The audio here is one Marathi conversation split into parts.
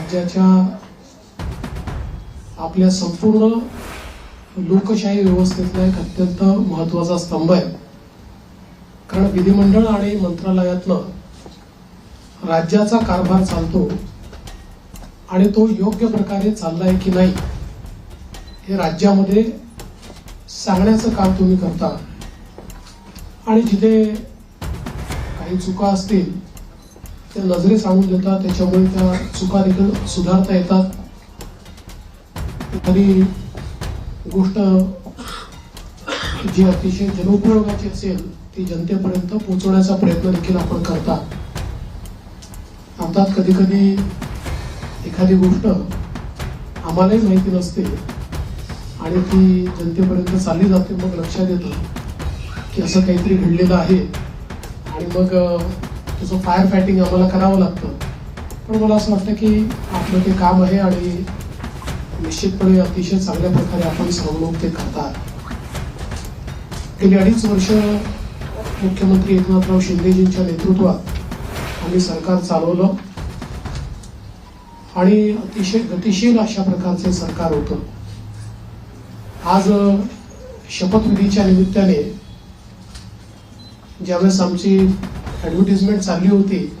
राज्याच्या आपल्या संपूर्ण लोकशाही व्यवस्थेतला एक अत्यंत महत्त्वाचा स्तंभ आहे. कारण विधिमंडळ आणि मंत्रालयातनं राज्याचा कारभार चालतो आणि तो योग्य प्रकारे चाललाय की नाही हे राज्यामध्ये सांगण्याचं काम तुम्ही करता. आणि जिथे काही चुका असतील त्या नजरेस आणून देतात त्याच्यामुळे त्या चुका देखील सुधारता येतात. एखादी गोष्ट जी अतिशय जनोपयोगाची असेल ती जनतेपर्यंत पोहोचवण्याचा प्रयत्न देखील आपण करता अर्थात कधी कधी एखादी गोष्ट आम्हालाही माहिती नसते आणि ती जनतेपर्यंत चालली जाते मग लक्षात येतं की असं काहीतरी घडलेलं आहे. आणि मग त्याचं फायर फायटिंग आम्हाला करावं लागतं. पण मला असं वाटतं की आपलं ते काम आहे आणि निश्चितपणे अतिशय चांगल्या प्रकारे आपण सर्व ते करतात. गेली अडीच वर्ष मुख्यमंत्री एकनाथराव शिंदेजींच्या नेतृत्वात आम्ही सरकार चालवलं आणि अतिशय गतिशील अशा प्रकारचे सरकार होतं. आज शपथविधीच्या निमित्ताने ज्यावेळेस आमची ऍडव्हर्टिजमेंट चालली होती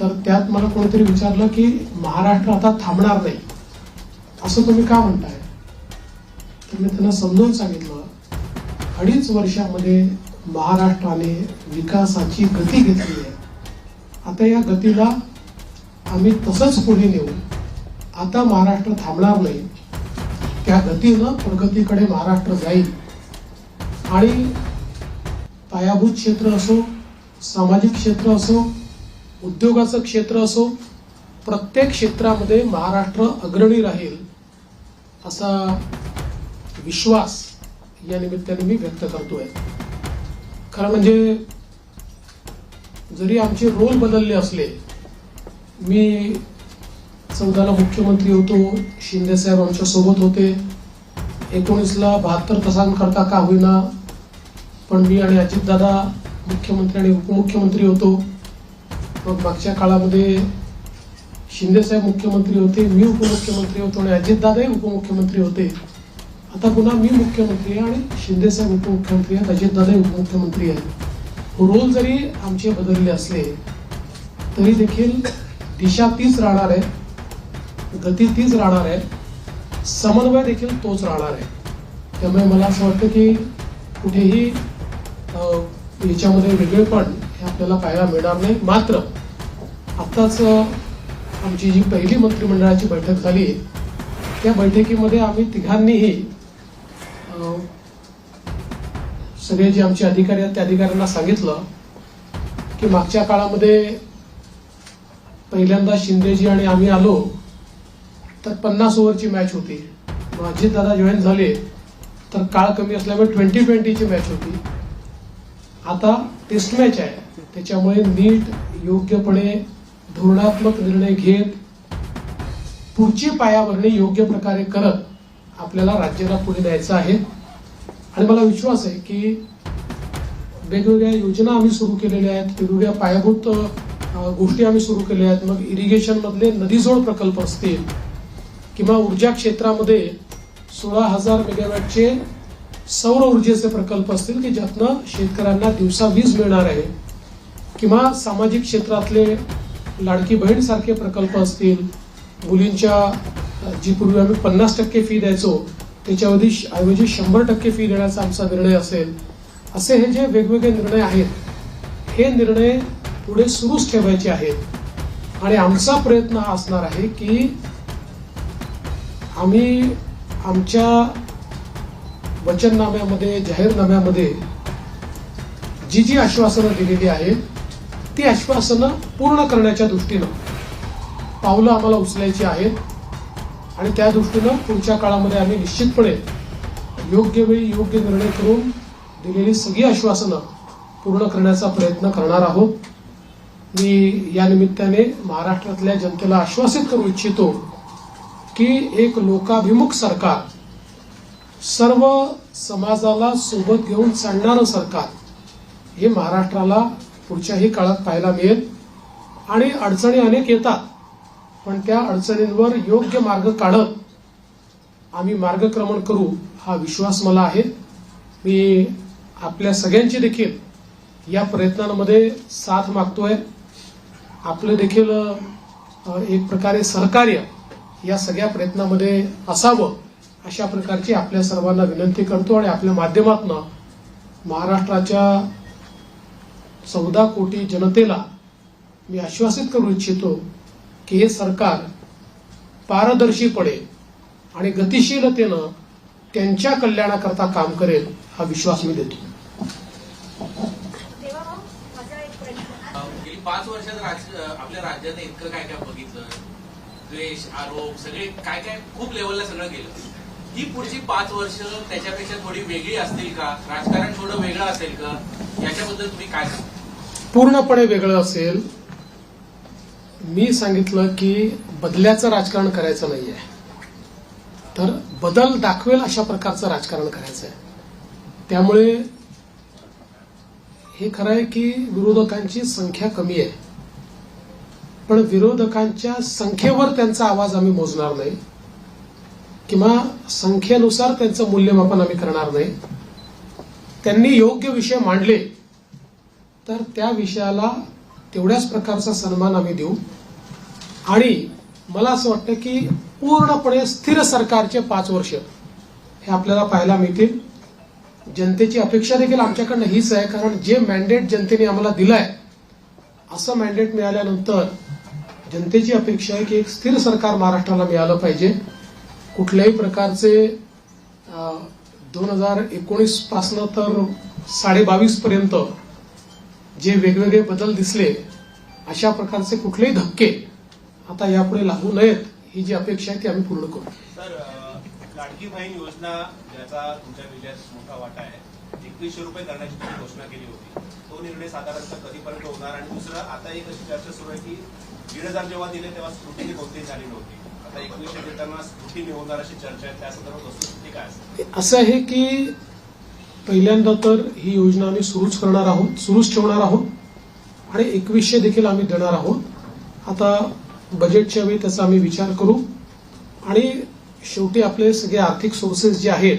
तर त्यात मला कोणीतरी विचारलं की महाराष्ट्र आता थांबणार नाही. असं तुम्ही का म्हणताय? तर मी त्यांना समजावून सांगितलं अडीच वर्षामध्ये महाराष्ट्राने विकासाची गती घेतली आहे. आता या गतीला आम्ही तसंच पुढे नेऊ. आता महाराष्ट्र थांबणार नाही. त्या गतीनं प्रगतीकडे महाराष्ट्र जाईल. आणि पायाभूत क्षेत्र असो सामाजिक क्षेत्र असो उद्योगाचं क्षेत्र असो प्रत्येक क्षेत्रामध्ये महाराष्ट्र अग्रणी राहील असा विश्वास या निमित्ताने मी व्यक्त करतोय. खरं म्हणजे जरी आमचे रोल बदलले असले मी चौदाला मुख्यमंत्री होतो शिंदे साहेब होते एकोणीसला बहात्तर तासांकरता का होईना पण मी आणि अजितदादा मुख्यमंत्री आणि उपमुख्यमंत्री होतो. मग मागच्या काळामध्ये शिंदेसाहेब मुख्यमंत्री होते मी उपमुख्यमंत्री होतो आणि अजितदादाही उपमुख्यमंत्री होते. आता पुन्हा मी मुख्यमंत्री आहे आणि शिंदेसाहेब उपमुख्यमंत्री आहेत अजितदादाही उपमुख्यमंत्री आहेत. हो, रोल जरी आमचे बदलले असले तरी देखील दिशा तीच राहणार आहे गती तीच राहणार आहे समन्वय देखील तोच राहणार आहे. त्यामुळे मला असं वाटतं की कुठेही याच्यामध्ये वेगळेपण हे आपल्याला पाहायला मिळणार नाही. मात्र आत्ताच आमची जी पहिली मंत्रिमंडळाची बैठक झाली त्या बैठकीमध्ये आम्ही तिघांनीही सगळे जे आमचे अधिकारी आहेत त्या अधिकाऱ्यांना सांगितलं की मागच्या काळामध्ये पहिल्यांदा शिंदेजी आणि आम्ही आलो तर पन्नास ओव्हरची मॅच होती. माझे दादा जॉईन झाले तर काळ कमी असल्यामुळे ट्वेंटी ट्वेंटीची मॅच होती. आता टेस्ट मॅच आहे. त्याच्यामुळे नीट योग्यपणे धोरणात्मक निर्णय घेत पुढची पायाभरणी योग्य प्रकारे करत आपल्याला राज्याला पुढे न्यायचं आहे. आणि मला विश्वास आहे की वेगवेगळ्या योजना आम्ही सुरू केलेल्या आहेत वेगवेगळ्या पायाभूत गोष्टी आम्ही सुरू केल्या आहेत. मग इरिगेशनमधले नदीजोड प्रकल्प असतील किंवा ऊर्जा क्षेत्रामध्ये सोळा हजार मेगावॅटचे सौर ऊर्जेचे प्रकल्प असतील की ज्यातनं शेतकऱ्यांना दिवसा वीज मिळणार आहे किंवा सामाजिक क्षेत्रातले लाडकी बहीण सारखे प्रकल्प असतील मुलींच्या जी पूर्वी आम्ही पन्नास टक्के फी द्यायचो त्याच्यावधी ऐवजी शंभर टक्के फी देण्याचा आमचा निर्णय असेल असे हे जे वेगवेगळे निर्णय आहेत हे निर्णय पुढे सुरूच ठेवायचे आहेत. आणि आमचा प्रयत्न हा असणार आहे की आम्ही आमच्या वचननाम्यामध्ये जाहीरनाम्यामध्ये जी जी आश्वासनं दिलेली आहेत ती आश्वासनं पूर्ण करण्याच्या दृष्टीनं पावलं आम्हाला उचलायची आहेत आणि त्या दृष्टीनं पुढच्या काळामध्ये आम्ही निश्चितपणे योग्य वेळी योग्य निर्णय करून दिलेली सगळी आश्वासनं पूर्ण करण्याचा प्रयत्न करणार आहोत. मी या निमित्ताने महाराष्ट्रातल्या जनतेला आश्वासित करू इच्छितो की एक लोकाभिमुख सरकार सर्व समाजाला सोबत घेऊन चालणारं सरकार हे महाराष्ट्राला पुढच्याही काळात पाहायला मिळेल. आणि अडचणी अनेक येतात पण त्या अडचणींवर योग्य मार्ग काढत आम्ही मार्गक्रमण करू हा विश्वास मला आहे. मी आपल्या सगळ्यांची देखील या प्रयत्नांमध्ये साथ मागतोय. आपलं देखील एक प्रकारे सहकार्य या सगळ्या प्रयत्नामध्ये असावं. अशा प्रकारची आपल्या सर्वांना विनंती करतो आणि आपल्या माध्यमातून महाराष्ट्राच्या चौदा कोटी जनतेला मी आश्वासित करू इच्छितो की हे सरकार पारदर्शीपणे आणि गतिशीलतेनं त्यांच्या कल्याणाकरता काम करेल हा विश्वास मी देतो. तेव्हा मग माझा एक प्रश्न. गेली पाच वर्षात आपल्या राज्याने इतकं काय काय बघितलं? द्वेष आरोप सगळे काय काय खूप लेवलला सगळं गेलं. ही पुढची पाच वर्ष त्याच्यापेक्षा थोडी वेगळी असतील का? राजकारण थोडं वेगळं असेल का? याच्याबद्दल तुम्ही काय पूर्णपणे वेगळं असेल. मी सांगितलं की बदल्याचं राजकारण करायचं नाहीये. तर बदल दाखवेल अशा प्रकारचं राजकारण करायचं आहे त्यामुळे हे खरं आहे की विरोधकांची संख्या कमी आहे. पण विरोधकांच्या संख्येवर त्यांचा आवाज आम्ही मोजणार नाही. किंवा संख्येनुसार त्यांचं मूल्यमापन आम्ही करणार नाही. त्यांनी योग्य विषय मांडले तर त्या विषयाला तेवढ्याच प्रकारचा सन्मान आम्ही देऊ. आणि मला असं वाटतं की पूर्णपणे स्थिर सरकारचे पाच वर्ष हे आपल्याला पाहायला मिळतील. जनतेची अपेक्षा देखील आमच्याकडनं हीच आहे कारण जे मॅन्डेट जनतेने आम्हाला दिलंय असं मॅन्डेट मिळाल्यानंतर जनतेची अपेक्षा आहे की एक स्थिर सरकार महाराष्ट्राला मिळालं पाहिजे. कुठल्याही प्रकारचे दोन हजार एकोणीस पासनं तर साडेबावीस पर्यंत जे वेगवेगळे बदल दिसले अशा प्रकारचे कुठलेही धक्के आता यापुढे लागू नयेत ही जी अपेक्षा आहे ती आम्ही पूर्ण करू. सर लाडकी बहीण योजना ज्याचा तुमच्या विजयात मोठा वाटा आहे एकवीसशे रुपये करण्याची घोषणा केली होती. तो निर्णय साधारणतः कधीपर्यंत होणार? आणि दुसरं आता एक अशी चर्चा सुरू आहे की दीड हजार जेव्हा दिले तेव्हा स्क्रुटिनी कोणतीही झाली नव्हती. आता एकवीसशे देताना स्क्रुटिनी होणार अशी चर्चा आहे. त्या संदर्भात वस्तुस्थिती काय असेल असं आहे की पहिल्यांदा तर ही योजना आम्ही सुरूच करणार आहोत सुरूच ठेवणार आहोत. आणि एकवीसशे देखील आम्ही देणार आहोत. आता बजेटच्या वेळी त्याचा आम्ही विचार करू. आणि शेवटी आपले सगळे आर्थिक सोर्सेस जे आहेत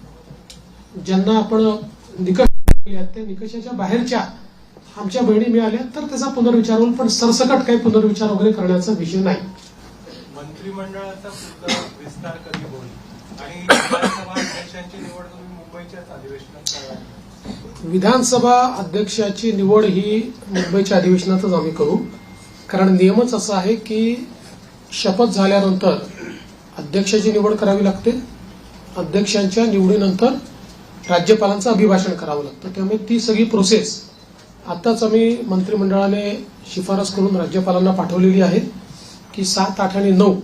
ज्यांना आपण निकष त्या निकषाच्या बाहेरच्या आमच्या बहिणी मिळाल्या तर त्याचा पुनर्विचार होईल. पण सरसकट काही पुनर्विचार वगैरे करण्याचा विषय नाही. मंत्रिमंडळाचा विस्तार कधी होईल? आणि विधानसभा अध्यक्षांची निवड तुम्ही मुंबईच्याच अधिवेशनात करावी विधानसभा अध्यक्षाची निवड ही मुंबईच्या अधिवेशनातच आम्ही करू. कारण नियमच असा आहे की शपथ झाल्यानंतर अध्यक्षाची निवड करावी लागते. अध्यक्षांच्या निवडीनंतर राज्यपालांचं अभिभाषण करावं लागतं. त्यामुळे ती सगळी प्रोसेस आताच आम्ही मंत्रिमंडळाने शिफारस करून राज्यपालांना पाठवलेली आहे की सात आठ आणि नऊ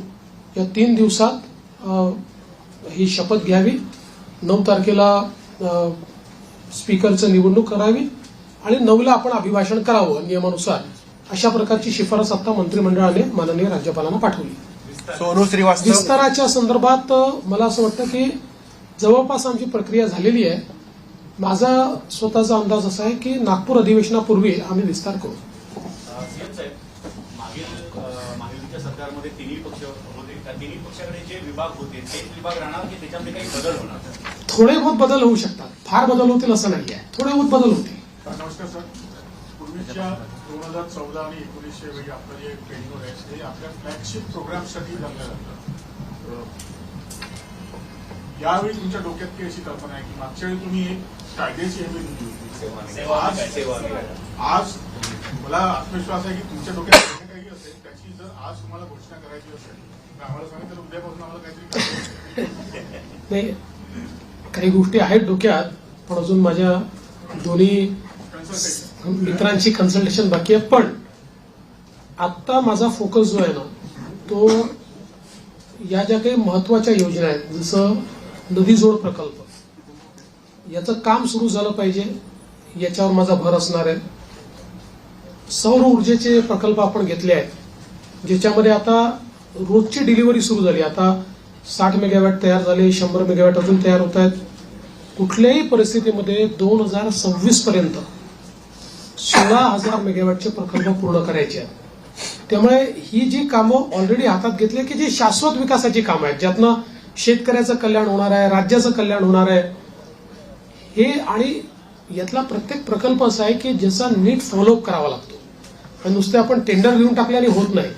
या तीन दिवसात ही शपथ घ्यावी. नऊ तारखेला स्पीकरचं निवडणूक करावी आणि नऊला आपण अभिभाषण करावं नियमानुसार. अशा प्रकारची शिफारस आता मंत्रिमंडळाने माननीय राज्यपालांना पाठवली. विस्ताराच्या संदर्भात मला असं वाटतं की जवळपास आमची प्रक्रिया झालेली आहे. माझा स्वतःचा अंदाज असा आहे की नागपूर अधिवेशनापूर्वी आम्ही विस्तार करू. सीएम साहेब मागील सरकारमध्ये तिन्ही पक्ष होते. त्या तिन्ही पक्षाकडे जे विभाग होते तेच विभाग राहणार की त्याच्यामध्ये काही बदल होणार? थोडे बहुत बदल होऊ शकतात. फार बदल होतील असं नाही आहे थोडे बहुत बदल होतील. नमस्कार सर. पूर्वीच्या दोन हजार चौदा आणि एकोणीसशे वेळी आपलं जे ट्रेनिंग आहे हे आपल्या फ्लॅगशिप प्रोग्रामसाठी जमलं जातं यावेळी तुमच्या डोक्यात काही अशी कल्पना आहे की मागच्या वेळी तुम्ही एक कायद्याची हमी दिली होती सेवा आज- आज मला आत्मविश्वास आहे की तुमच्या डोक्यात काही असेल त्याची जर आज तुम्हाला घोषणा करायची असेल तर आम्हाला सांगितलं उद्यापासून आम्हाला काहीतरी नाही काही गोष्टी आहेत डोक्यात पण अजून माझ्या दोन्ही मित्रांची कन्सल्टेशन बाकी आहे. पण आत्ता माझा फोकस जो आहे ना तो या ज्या काही महत्त्वाच्या योजना आहेत जसं नदी जोड प्रकल्प. याचं काम सुरू झालं पाहिजे. याच्यावर माझा भर असणार आहे. सौर ऊर्जेचे प्रकल्प आपण घेतले आहेत. ज्याच्यामध्ये आता रोजची डिलिव्हरी सुरू झाली. आता साठ मेगावॅट तयार झाले शंभर मेगावॅट अजून तयार होत आहेत. कुठल्याही परिस्थितीमध्ये दोन हजार सव्वीस पर्यंत सोळा हजार मेगावॅटचे प्रकल्प पूर्ण करायचे आहेत. त्यामुळे ही जी कामं ऑलरेडी हातात घेतली की जी शाश्वत विकासाची कामं आहेत ज्यातनं शेतकऱ्याचं कल्याण होणार आहे राज्याचं कल्याण होणार आहे. हे आणि यातला प्रत्येक प्रकल्प असा आहे की ज्याचा नीट फॉलोअप करावा लागतो. आणि नुसते आपण टेंडर घेऊन टाकल्याने होत नाही.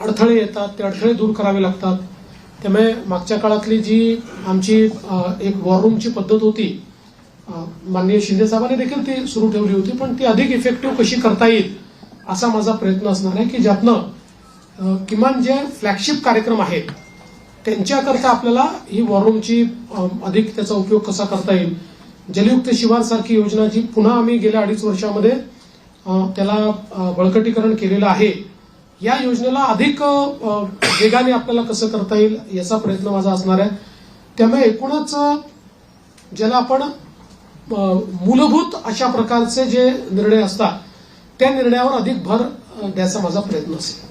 अडथळे येतात ते अडथळे दूर करावे लागतात. त्यामुळे मागच्या काळातली जी आमची एक वॉररूमची पद्धत होती माननीय शिंदे साहेबांनी देखील ती सुरू ठेवली होती पण ती अधिक इफेक्टिव्ह कशी करता येईल असा माझा प्रयत्न असणार आहे की ज्यातनं किमान जे फ्लॅगशिप कार्यक्रम आहेत त्यांच्याकरता आपल्याला ही वॉरूमची अधिक त्याचा उपयोग कसा करता येईल? जलयुक्त शिवार सारखी योजना जी पुन्हा आम्ही गेल्या अडीच वर्षामध्ये त्याला बळकटीकरण केलेलं आहे या योजनेला अधिक वेगाने आपल्याला कसं करता येईल याचा प्रयत्न माझा असणार आहे. त्यामुळे एकूणच ज्याला आपण मूलभूत अशा प्रकारचे जे निर्णय असतात त्या निर्णयावर अधिक भर द्यायचा माझा प्रयत्न असेल.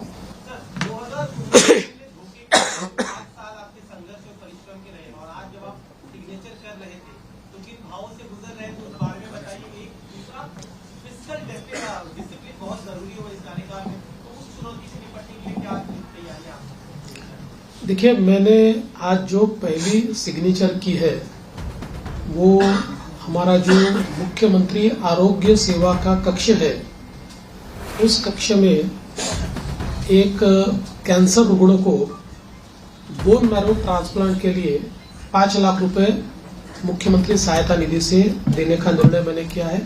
देखिए, मैंने आज जो पहली सिग्नेचर की है, वो हमारा जो मुख्यमंत्री आरोग्य सेवा का कक्ष है, उस कक्ष में एक कैंसर रुग्ण को बोन मैरो ट्रांसप्लांट के लिए पाँच लाख रुपए मुख्यमंत्री सहायता निधि से देने का निर्णय मैंने किया है।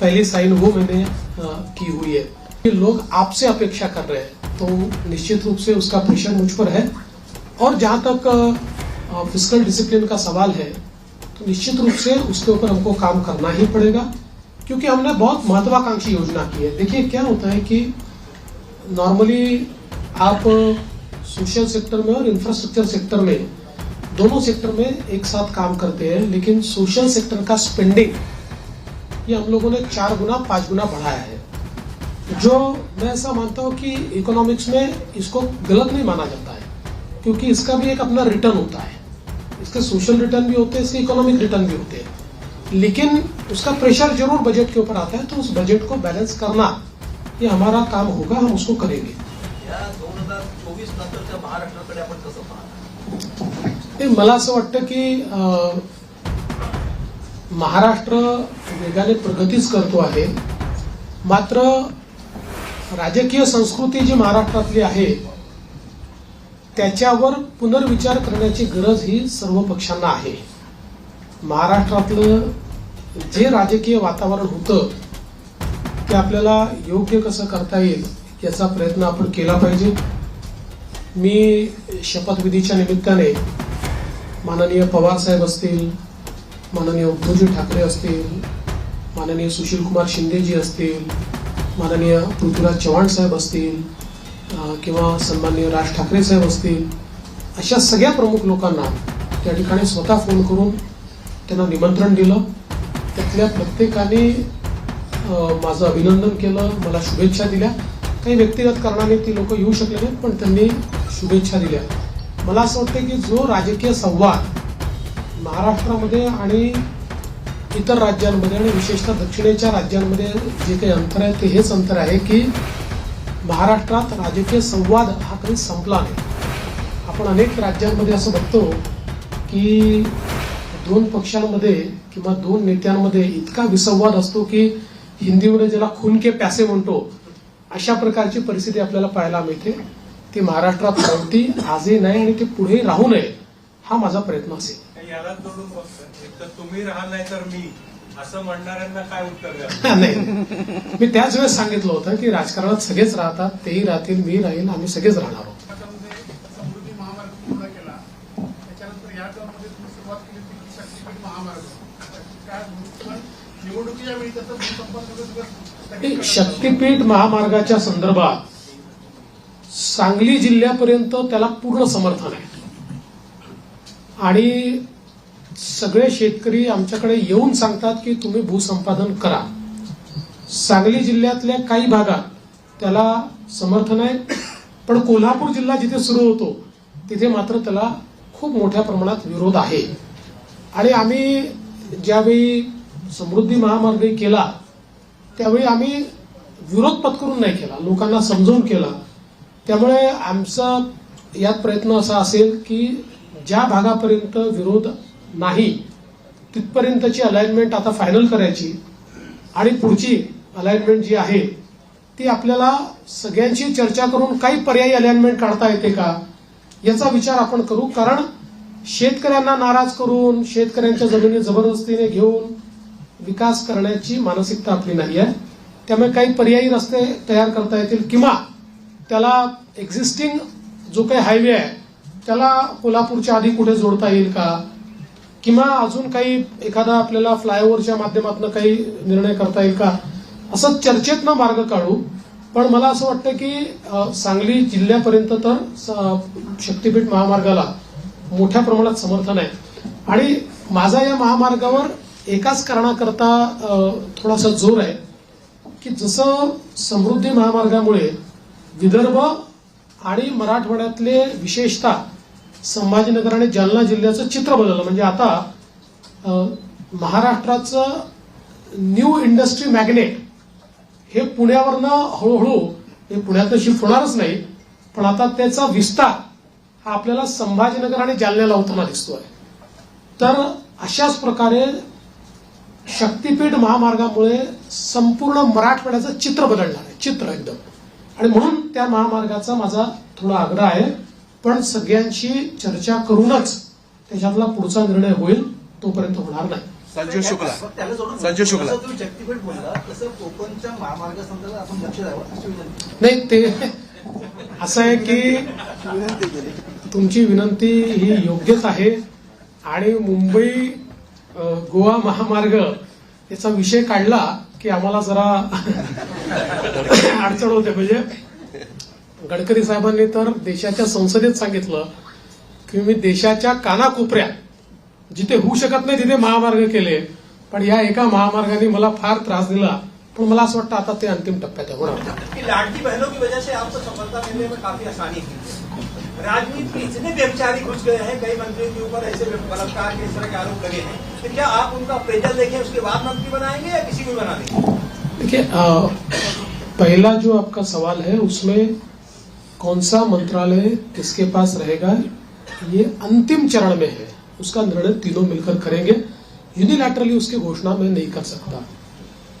पहली साइन वो मैंने की हुई है। लोग आपसे अपेक्षा कर रहे हैं तो निश्चित रूप से उसका प्रेशर मुझ पर है। और जहाँ तक फ़िज़िकल डिसिप्लिन का सवाल है तो निश्चित रूप से उसके ऊपर हमको काम करना ही पड़ेगा, क्योंकि हमने बहुत महत्वाकांक्षी योजना की है। देखिए, क्या होता है कि नॉर्मली आप सोशल सेक्टर में और इंफ्रास्ट्रक्चर सेक्टर में दोनों सेक्टर में एक साथ काम करते हैं, लेकिन सोशल सेक्टर का स्पेंडिंग ये हम लोगों ने चार गुना, पाँच गुना बढ़ाया है। जो मैं ऐसा मानता हूँ कि इकोनॉमिक्स में इसको गलत नहीं माना जाता है। क्योंकि इसका भी एक अपना रिटर्न होता है। इसके सोशल रिटर्न भी होते हैं इसके इकोनॉमिक रिटर्न भी होते हैं। लेकिन उसका प्रेशर ज़रूर बजट के ऊपर आता है तो उस बजट को बैलेंस करना ये हमारा काम होगा हम उसको करेंगे। ते मला असं वाटतं की महाराष्ट्र वेगाने प्रगतीच करतो आहे. मात्र राजकीय संस्कृती जी महाराष्ट्रातली आहे त्याच्यावर पुनर्विचार करण्याची गरज ही सर्व पक्षांना आहे. महाराष्ट्रातलं जे राजकीय वातावरण होतं ते आपल्याला योग्य कसं करता येईल याचा प्रयत्न आपण केला पाहिजे. मी शपथविधीच्या निमित्ताने माननीय पवार साहेब असतील माननीय उद्धवजी ठाकरे असतील माननीय सुशीलकुमार शिंदेजी असतील माननीय पृथ्वीराज चव्हाण साहेब असतील किंवा सन्माननीय राज ठाकरे साहेब असतील अशा सगळ्या प्रमुख लोकांना त्या ठिकाणी स्वतः फोन करून त्यांना निमंत्रण दिलं. त्यातल्या प्रत्येकाने माझं अभिनंदन केलं मला शुभेच्छा दिल्या. काही व्यक्तिगत कारणाने ती लोक येऊ शकले नाहीत पण त्यांनी शुभेच्छा दिल्या. मला असं वाटतं की जो राजकीय संवाद महाराष्ट्रामध्ये आणि इतर राज्यांमध्ये आणि विशेषतः दक्षिणेच्या राज्यांमध्ये जे काही अंतर आहे ते हेच अंतर आहे की महाराष्ट्रात राजकीय संवाद हा कधी संपला नाही. आपण अनेक राज्यांमध्ये असं बघतो की दोन पक्षांमध्ये किंवा दोन नेत्यांमध्ये इतका विसंवाद असतो की हिंदीमध्ये ज्याला खून के प्यासे म्हणतो अशा प्रकारची परिस्थिती आपल्याला पाहायला मिळते. ती महाराष्ट्रात नव्हती आजही नाही आणि ती पुढे राहू नये हा माझा प्रयत्न असेल. याला जोडून तर तुम्ही राहा नाही तर मी. असं म्हणणाऱ्यांना काय उत्तर द्या नाही. मी त्याच वेळेस सांगितलं होतं की राजकारणात सगळेच राहतात तेही राहतील मी राहील आम्ही सगळेच राहणार आहोत. हे. शक्तीपीठ महामार्गाच्या संदर्भात सांगली जिल्ह्यापर्यंत त्याला पूर्ण समर्थन आहे. आणि सगळे शेतकरी आमच्याकडे येऊन सांगतात की तुम्ही भूसंपादन करा. सांगली जिल्ह्यातल्या काही भागात त्याला समर्थन आहे पण कोल्हापूर जिल्हा जिथे सुरू होतो तिथे मात्र त्याला खूप मोठ्या प्रमाणात विरोध आहे. आणि आम्ही ज्यावेळी समृद्धी महामार्ग केला त्यावेळी आम्ही विरोध पत्करून नाही केला लोकांना समजून केला. त्यामुळे आमचा यात प्रयत्न असा असेल की ज्या भागापर्यंत विरोध नाही तिथपर्यंतची अलाइनमेंट आता फायनल करायची. आणि पुढची अलाइनमेंट जी आहे ती आपल्याला सगळ्यांशी चर्चा करून काही पर्यायी अलाइनमेंट काढता येते का? याचा विचार आपण करू. कारण शेतकऱ्यांना नाराज करून शेतकऱ्यांच्या जमिनी जबरदस्तीने घेऊन विकास करण्याची मानसिकता आपली नाही आहे त्यामुळे काही पर्यायी रस्ते तयार करता येतील किंवा त्याला एक्झिस्टिंग जो काही हायवे आहे त्याला कोल्हापूरच्या आधी कुठे जोडता येईल का? किंवा अजून काही एखादा आपल्याला फ्लायओव्हरच्या माध्यमातून काही निर्णय करता येईल का? असं चर्चेतनं मार्ग काढू. पण मला असं वाटतं की सांगली जिल्ह्यापर्यंत तर स- शक्तीपीठ महामार्गाला मोठ्या प्रमाणात समर्थन आहे. आणि माझा या महामार्गावर एकाच कारणाकरता थोडासा जोर आहे की जसं समृद्धी महामार्गामुळे विदर्भ आणि मराठवाड्यातले विशेषतः संभाजीनगर आणि जालना जिल्ह्याचं चित्र बदललं. म्हणजे आता महाराष्ट्राचं न्यू इंडस्ट्री मॅग्नेट हे पुण्यावरनं हळूहळू हे पुण्यात शिफ्ट होणारच नाही पण आता त्याचा विस्तार हा आपल्याला संभाजीनगर आणि जालन्याला होताना दिसतोय. तर अशाच प्रकारे शक्तीपीठ महामार्गामुळे संपूर्ण मराठवाड्याचं चित्र बदलणार आहे. चित्र एकदम. आणि म्हणून त्या महामार्गाचा माझा थोडा आग्रह आहे. पण सगळ्यांशी चर्चा करूनच त्याच्यातला पुढचा निर्णय होईल तोपर्यंत होणार नाही. संजू शुक्ला. संजय शुक्ला. नाही ते असं आहे की तुमची विनंती ही योग्यच आहे आणि मुंबई गोवा महामार्ग याचा विषय काढला की आम्हाला जरा अडचण होते म्हणजे गडकरी साहेबांनी तर देशाच्या संसदेत सांगितलं की मी देशाच्या कानाकोपऱ्यात जिथे होऊ शकत नाही तिथे महामार्ग केले. पण या एका महामार्गाने मला फार त्रास दिला. पण मला असं वाटतं आता ते अंतिम टप्प्यात आहे. होणार. कि लाडकी बहनों की वजह से आपको सफलता मिलने में काफी आसानी हुई राजनीति इतने व्यभिचारी घुस गए हैं कई मंत्रियों के ऊपर ऐसे बलात्कार के इस तरह के आरोप लगे हैं. तो क्या आप उनका अप्रेजल देखें उसके बाद मंत्री बनाएंगे या किसी को भी बना देंगे? देखिए पहला जो आपका सवाल है उसमें कौन सा मंत्रालय किसके पास रहेगा? ये अंतिम चरण में है। उसका निर्णय तीनों मिलकर करेंगे। यूनिलैटरली उसकी घोषणा मैं नहीं कर सकता।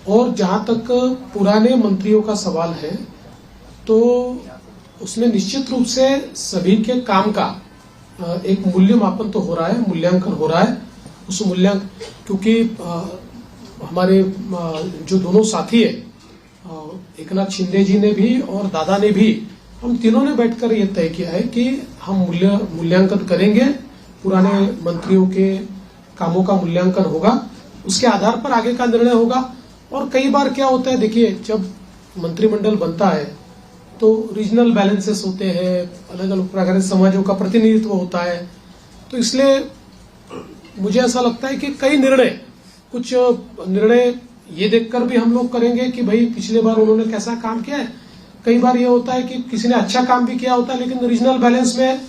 और जहाँ तक पुराने मंत्रियों का सवाल है तो उसमें निश्चित रूप से सभी के काम का एक मूल्यमापन तो हो रहा है मूल्यांकन हो रहा है। उस मूल्यांकन क्योंकि हमारे जो दोनों साथी है अ, एकनाथ शिंदे जी ने भी और दादा ने भी हम तीनों ने बैठकर यह तय किया है कि हम मूल्य, मूल्यांकन करेंगे, पुराने मंत्रियों के कामों का मूल्यांकन होगा, उसके आधार पर आगे का निर्णय होगा। और कई बार क्या होता है, देखिए, जब मंत्रिमंडल बनता है तो रीजनल बैलेंसेस होते हैं अलग अलग प्रकार समाजों का प्रतिनिधित्व होता है। तो इसलिए मुझे ऐसा लगता है कि कई निर्णय, कुछ निर्णय ये देखकर भी हम लोग करेंगे कि भाई, पिछले बार उन्होंने कैसा काम किया है कई बार ये होता है कि किसी ने अच्छा काम भी किया होता है लेकिन रीजनल बैलेंस में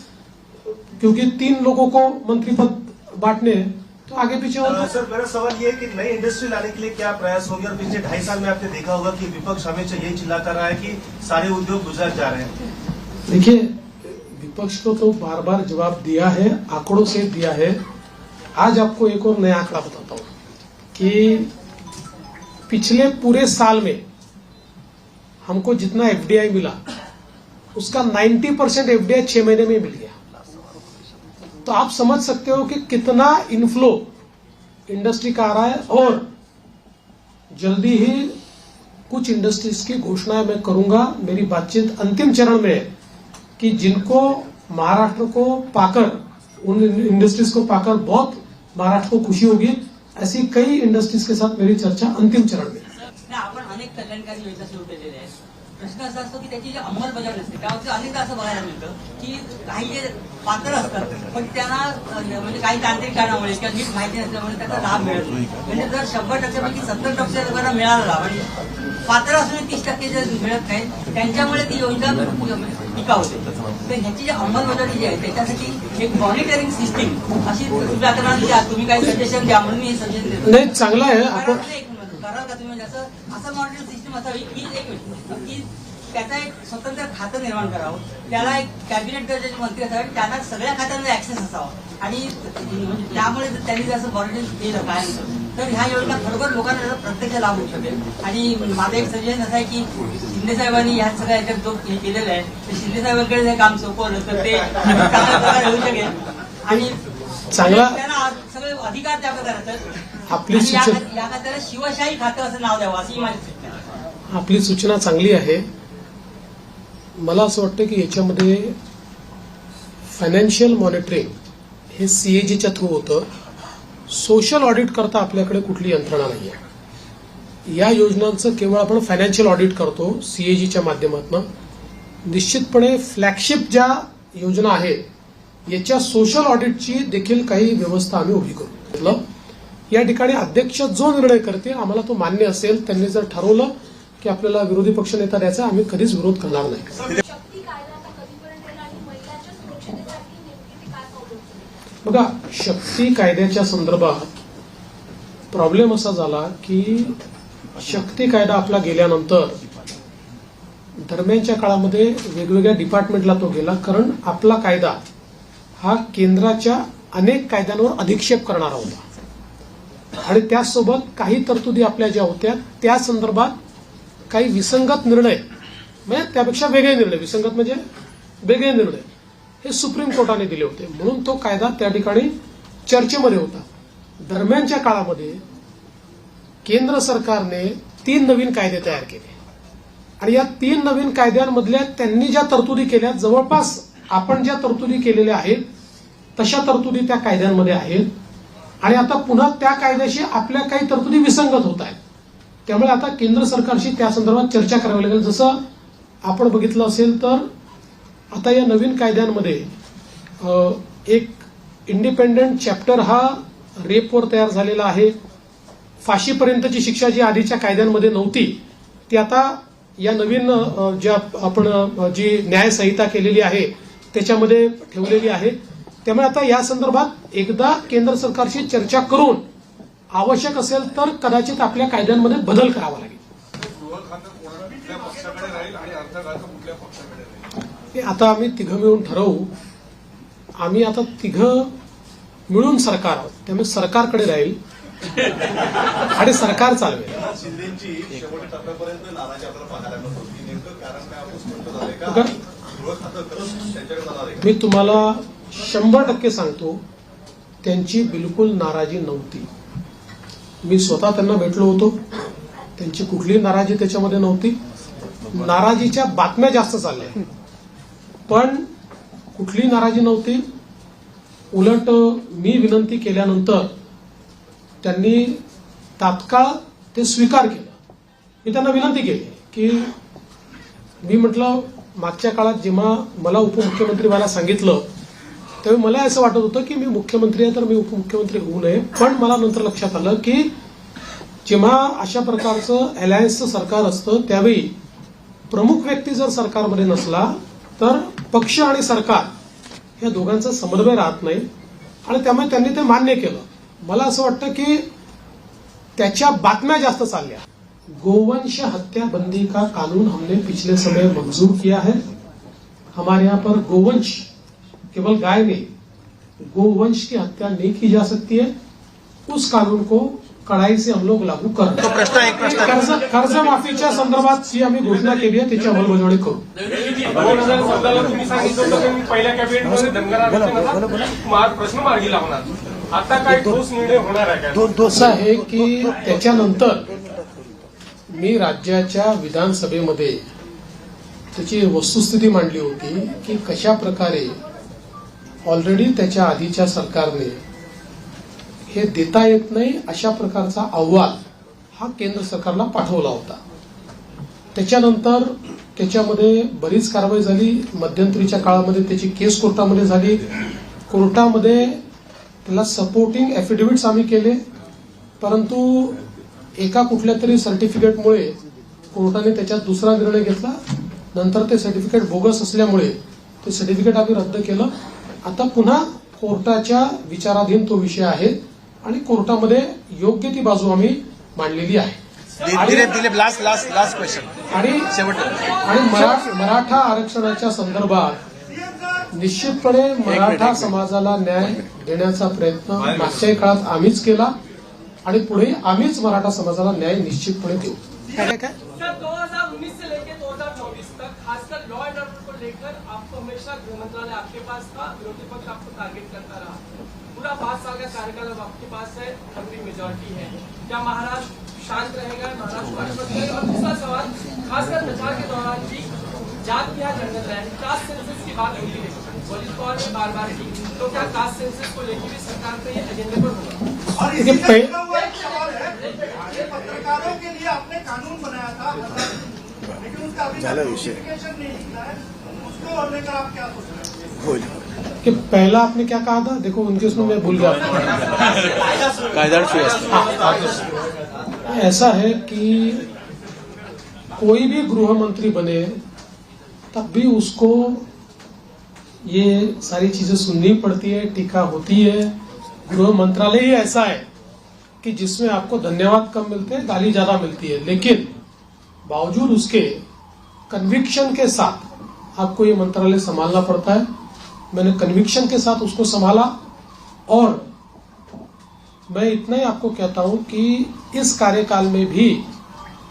क्योंकि तीन लोगों को मंत्री पद बांटने हैं तो आगे पीछे होता है। सर मेरा सवाल ये है कि नई इंडस्ट्री लाने के लिए क्या प्रयास होंगे? और पिछले ढाई साल में आपने देखा होगा कि विपक्ष हमेशा यही चिल्ला कर रहा है कि सारे उद्योग गुजरात जा रहे हैं। देखिए विपक्ष को तो बार बार जवाब दिया है आंकड़ों से दिया है। आज आपको एक और नया आंकड़ा बताता हूँ कि पिछले पूरे साल में हमको जितना एफडीआई मिला, उसका 90 परसेंट एफ़ छह महीने में मिल गया। तो आप समझ सकते हो कि कितना इनफ्लो इंडस्ट्री का आ रहा है और जल्दी ही कुछ इंडस्ट्रीज़ की घोषणाएँ मैं करूँगा। मेरी बातचीत अंतिम चरण में कि जिनको महाराष्ट्र को पाकर, उन इंडस्ट्रीज़ को पाकर बहुत महाराष्ट्र को खुशी होगी। ऐसी कई इंडस्ट्रीज़ के साथ मेरी चर्चा अंतिम चरण में कल्याणकारी योजना सुरू केलेल्या आहेत. प्रश्न असा असतो की त्याची जी अंमलबजावणी असते त्यावरती अनेकदा असं बघायला मिळतं की काही जे पात्र असतात पण त्यांना म्हणजे काही तांत्रिक कारणामुळे किंवा नीट माहिती नसल्यामुळे त्याचा लाभ मिळत नाही. म्हणजे जर शंभर टक्क्यापैकी सत्तर टक्के लोकांना मिळाला लाभ आणि पात्र असून तीस टक्के जे मिळत नाही त्यांच्यामुळे ती योजना टिकावते तर ह्याची जी अंमलबजावणी जी आहे त्याच्यासाठी एक मॉनिटरिंग सिस्टीम अशी की आ, तुम्ही काही सजेशन द्या म्हणून मी सजेशन देतो. नाही चांगलं आहे. कराल कराल का तुम्ही म्हणजे असं मॉनिटरिंग सिस्टम असावी की एक की त्याचा एक स्वतंत्र खातं निर्माण करावं. त्याला एक कॅबिनेट दर्जाचे मंत्री असावे. त्यांना सगळ्या खात्यांना ऍक्सेस असावा. आणि त्यामुळे जर त्यांनी असं मॉनिटरिंग केलं काय तर ह्या योजना खरोखर लोकांना त्याचा प्रत्यक्ष लाभ होऊ शकेल. आणि माझं एक सजेशन असं आहे की शिंदे साहेबांनी ह्या सगळ्या याच्यात जो हे केलेलं आहे ते शिंदे साहेबांकडे जर काम सोपवलं तर ते चांगल्या प्रकारे होऊ शकेल. आणि चांगला- त्यांना सगळे अधिकार त्या प्रकारचं आपली सूचना शिवशाही खातं असं नाव द्यावं अशी माझी सूचना. आपली सूचना चांगली आहे. मला असं वाटतं की याच्यामध्ये फायनान्शियल मॉनिटरिंग हे सीएजीच्या थ्रू होतं. सोशल ऑडिट करता आपल्याकडे कुठली यंत्रणा नाही आहे या योजनांचं केवळ आपण फायनान्शियल ऑडिट करतो सीएजीच्या माध्यमातून. निश्चितपणे फ्लॅगशिप ज्या योजना आहेत याच्या सोशल ऑडिटची देखील काही व्यवस्था आम्ही उभी करू. या ठिकाणी अध्यक्ष जो निर्णय करते आम्हाला तो मान्य असेल. त्यांनी जर ठरवलं की आपल्याला विरोधी पक्षनेता द्यायचा आम्ही कधीच विरोध करणार नाही? बघा शक्ती कायद्याच्या संदर्भात प्रॉब्लेम असा झाला की शक्ती कायदा आपला गेल्यानंतर दरम्यानच्या काळामध्ये वेगवेगळ्या डिपार्टमेंटला तो गेला. कारण आपला कायदा हा केंद्राच्या अनेक कायद्यांवर अधिक्षेप करणारा होता. आणि त्याचसोबत काही तरतुदी आपल्या ज्या होत्या त्या संदर्भात काही विसंगत निर्णय म्हणजे त्यापेक्षा वेगळे निर्णय. विसंगत म्हणजे वेगळे निर्णय. हे सुप्रीम कोर्टाने दिले होते. म्हणून तो कायदा त्या ठिकाणी चर्चेमध्ये होता. दरम्यानच्या काळामध्ये केंद्र सरकारने तीन नवीन कायदे तयार केले. आणि या तीन नवीन कायद्यांमधल्या त्यांनी ज्या तरतुदी केल्या जवळपास आपण ज्या तरतुदी केलेल्या आहेत तशा तरतुदी त्या कायद्यांमध्ये आहेत. आणि आता पुन्हा त्या कायद्याशी आपल्या काही तरतुदी विसंगत होत आहेत. त्यामुळे आता केंद्र सरकारशी त्या संदर्भात चर्चा करावी लागेल. जसं आपण बघितलं असेल तर आता या नवीन कायद्यांमध्ये एक इंडिपेंडंट चॅप्टर हा रेपवर तयार झालेला आहे. फाशीपर्यंतची शिक्षा जी आधीच्या कायद्यांमध्ये नव्हती ती आता या नवीन ज्या आपण जी न्यायसंहिता केलेली आहे त्याच्यामध्ये ठेवलेली आहे. त्यामुळे आता या संदर्भात एकदा केंद्र सरकारशी चर्चा करून आवश्यक असेल तर कदाचित आपल्या कायद्यांमध्ये बदल करावा लागेल. आता आम्ही तिघं मिळून ठरवू. आम्ही आता तिघं मिळून सरकार आहोत. त्यामुळे सरकारकडे राहील आणि सरकार चालवेल? मी तुम्हाला शंभर टक्के सांगतो त्यांची बिलकुल नाराजी नव्हती. मी स्वतः त्यांना भेटलो होतो. त्यांची कुठलीही नाराजी त्याच्यामध्ये नव्हती. नाराजीच्या बातम्या जास्त चालल्या. पण कुठलीही नाराजी नव्हती. उलट मी विनंती केल्यानंतर त्यांनी तात्काळ ते स्वीकार केलं. मी त्यांना विनंती केली की मी म्हटलं मागच्या काळात जेव्हा मला उपमुख्यमंत्री व्हायला सांगितलं तेव्हा मला असं वाटत होतं की मी मुख्यमंत्री आहे तर मी उपमुख्यमंत्री होऊ नये. पण मला नंतर लक्षात आलं की जेव्हा अशा प्रकारचं अलायन्सचं सरकार असतं त्यावेळी प्रमुख व्यक्ती जर सरकारमध्ये नसला तर पक्ष आणि सरकार या दोघांचा समन्वय राहत नाही. आणि त्यामुळे त्यांनी ते मान्य केलं. मला असं वाटतं की त्याच्या बातम्या जास्त चालल्या. गोवंश हत्या बंदी का कानून हमने पिछले समय मंजूर किया है? हमारे यहाँ पर गोवंश केवल गाय नहीं गोवंश की हत्या नहीं की जा सकती है। उस कानून को कड़ाई से हम लोग लागू कर रहे हैं. कर्ज कर्जमाफीच्या संदर्भात जी आम्ही घोषणा केली आहे त्याची अंमलबजावणी करू। दोन हजार चौदाला तुम्ही सांगितलं होतं की पहिल्या कॅबिनेटमध्ये धनगर आरक्षणाचा प्रश्न मार्गी लावणार आता काय ठोस निर्णय होणार आहे असं आहे की त्याच्यानंतर मी राज्याच्या विधानसभेमध्ये त्याची वस्तुस्थिती मांडली होती की कशा प्रकारे ऑलरेडी त्याच्या आधीच्या सरकारने हे देता येत नाही अशा प्रकारचा अहवाल हा केंद्र सरकारला पाठवला होता. त्याच्यानंतर त्याच्यामध्ये बरीच कारवाई झाली. मध्यंतरीच्या काळामध्ये त्याची केस कोर्टामध्ये झाली. कोर्टामध्ये त्याला सपोर्टिंग ॲफिडेव्हिट्स आम्ही केले. परंतु एका कुठल्या तरी सर्टिफिकेटमुळे कोर्टाने त्याच्यात दुसरा निर्णय घेतला. नंतर ते सर्टिफिकेट बोगस असल्यामुळे ते सर्टिफिकेट आम्ही रद्द केलं. आता पुन्हा कोर्टाच्या विचाराधीन तो विषय आहे आणि कोर्टामध्ये योग्य ती बाजू आम्ही मांडलेली आहे. आणि- लास्ट लास्ट लास्ट क्वेश्चन आणि आणि मरा- मराठा आरक्षणाच्या संदर्भात निश्चितपणे मराठा समाजाला न्याय देण्याचा प्रयत्न मागच्याही काळात आम्हीच केला आणि पुढे आम्हीच मराठा समाजाला न्याय निश्चितपणे देऊ. पास था विरोधी पक्ष आपको टारगेट करता रहा। पूरा पाँच साल का कार्यकाल अब आपके पास है हमारी मेजोरिटी है। क्या महाराष्ट्र शांत रहेगा? महाराष्ट्र और दूसरा सवाल खासकर प्रचार के दौरान भी जात क्या जंगल रहे कास्ट सेंसस की बात होती है। वलीद कौर ने बार बार की तो क्या कास्ट सेंसस को लेकर भी सरकार का ये एजेंडे पर होगा? और देखिए, इसी का पह- हुआ एक सवाल है। पत्रकारों के लिए आपने कानून बनाया था लेकिन उसका अभी नोटिफिकेशन नहीं निकला है। उसको और लेकर आप क्या सोच रहे हैं? कि पहला आपने क्या कहा था? देखो उनके उसमें मैं भूल गया। ऐसा है कि कोई भी गृह मंत्री बने तब भी उसको ये सारी चीज़ें सुननी पड़ती है टीका होती है। गृह मंत्रालय ही ऐसा है कि जिसमें आपको धन्यवाद कम मिलते हैं गाली ज़्यादा मिलती है। लेकिन बावजूद उसके कन्विक्शन के साथ आपको ये मंत्रालय संभालना पड़ता है। मैंने कन्विक्शन के साथ उसको संभाला और मैं इतना ही आपको कहता हूँ कि इस कार्यकाल में भी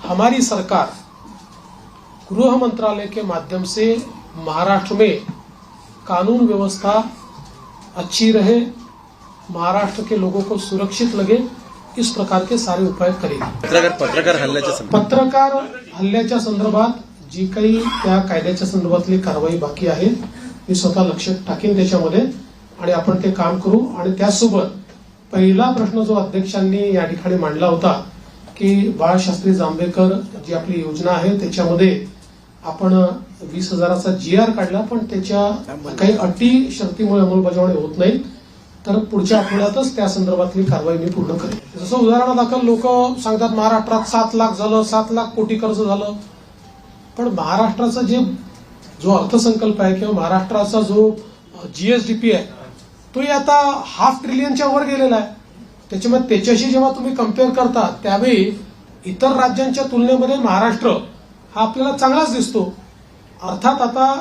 हमारी सरकार गृह मंत्रालय के माध्यम से महाराष्ट्र में कानून व्यवस्था अच्छी रहे महाराष्ट्र के लोगों को सुरक्षित लगे इस प्रकार के सारे उपाय करेगी। पत्रकार पत्रकार हल्ल्याच्या पत्रकार हल्ल्याच्या संदर्भात जी काही त्या कायद्याच्या संदर्भातली कारवाई बाकी आहे मी स्वतः लक्ष टाकीन त्याच्यामध्ये आणि आपण ते काम करू. आणि त्याचसोबत पहिला प्रश्न जो अध्यक्षांनी या ठिकाणी मांडला होता की बाळशास्त्री जांभेकर जी आपली योजना आहे त्याच्यामध्ये आपण वीस हजाराचा जी आर काढला पण त्याच्या काही अटी शक्तीमुळे अंमलबजावणी होत नाही. तर पुढच्या आठवड्यातच त्या संदर्भातली कारवाई मी पूर्ण करेन. जसं उदाहरणादाखल लोक सांगतात महाराष्ट्रात सात लाख झालं सात लाख कोटी कर्ज झालं. पण महाराष्ट्राचं जे जो अर्थसंकल्प आहे किंवा महाराष्ट्राचा जो जीएसडीपी आहे तोही आता हाफ ट्रिलियनच्या वर गेलेला आहे. त्याच्यामुळे त्याच्याशी जेव्हा तुम्ही कंपेअर करता त्यावेळी इतर राज्यांच्या तुलनेमध्ये महाराष्ट्र हा आपल्याला चांगलाच दिसतो. अर्थात आता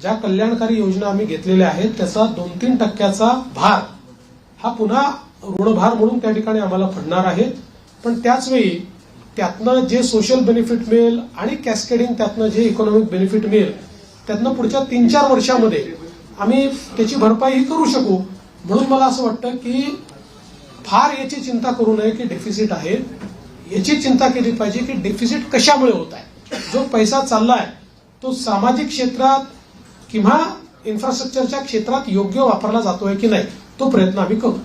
ज्या कल्याणकारी योजना आम्ही घेतलेल्या आहेत त्याचा दोन तीन टक्क्याचा भार हा पुन्हा ऋणभार म्हणून त्या ठिकाणी आम्हाला पडणार आहे पण त्याचवेळी त्यातनं जे सोशल बेनिफिट मिळेल आणि कॅस्केडिंग त्यातनं जे इकॉनॉमिक बेनिफिट मिळेल त्यातनं पुढच्या तीन चार वर्षामध्ये आम्ही त्याची भरपाई करू शकू. म्हणून मला असं वाटतं की फार याची चिंता करू नये की डेफिसिट आहे. याची चिंता केली पाहिजे की डेफिसिट कशामुळे होत आहे? जो पैसा चाललाय तो सामाजिक क्षेत्रात किंवा इन्फ्रास्ट्रक्चरच्या क्षेत्रात योग्य वापरला जातोय की नाही तो प्रयत्न आम्ही करू.